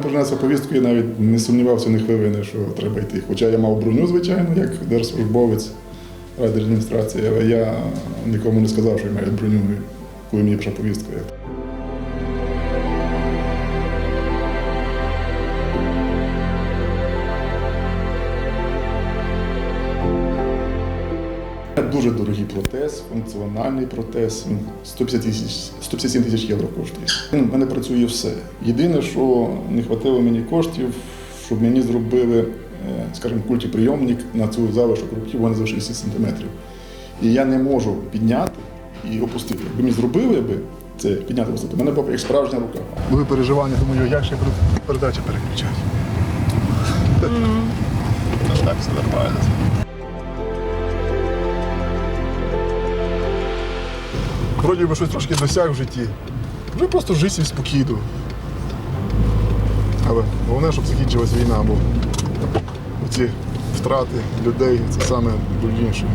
принесли повістку, я навіть не сумнівався ні хвилини, що треба йти. Хоча я мав броню, звичайно, як держслужбовець райдержадміністрації, але я нікому не сказав, що я маю броню, коли мені прийшла повістка. Дуже дорогий протез, функціональний протез. Він 150 тисяч, 157 тисяч євро коштує. У мене працює все. Єдине, що не вистачило мені коштів, щоб мені зробили, е, скажімо, культіприйомник на цю залишок руків, вони за 60 сантиметрів. І я не можу підняти і опустити. Якби мені зробили би це підняти опустити, в мене була як справжня рука. Були переживання, думаю, як ще передачі переключати. Так, все нормально. Вроді би щось трошки досяг в житті. Вже просто жити собі спокійно. Але головне, щоб закінчилась війна, бо ці втрати людей це саме найбільше.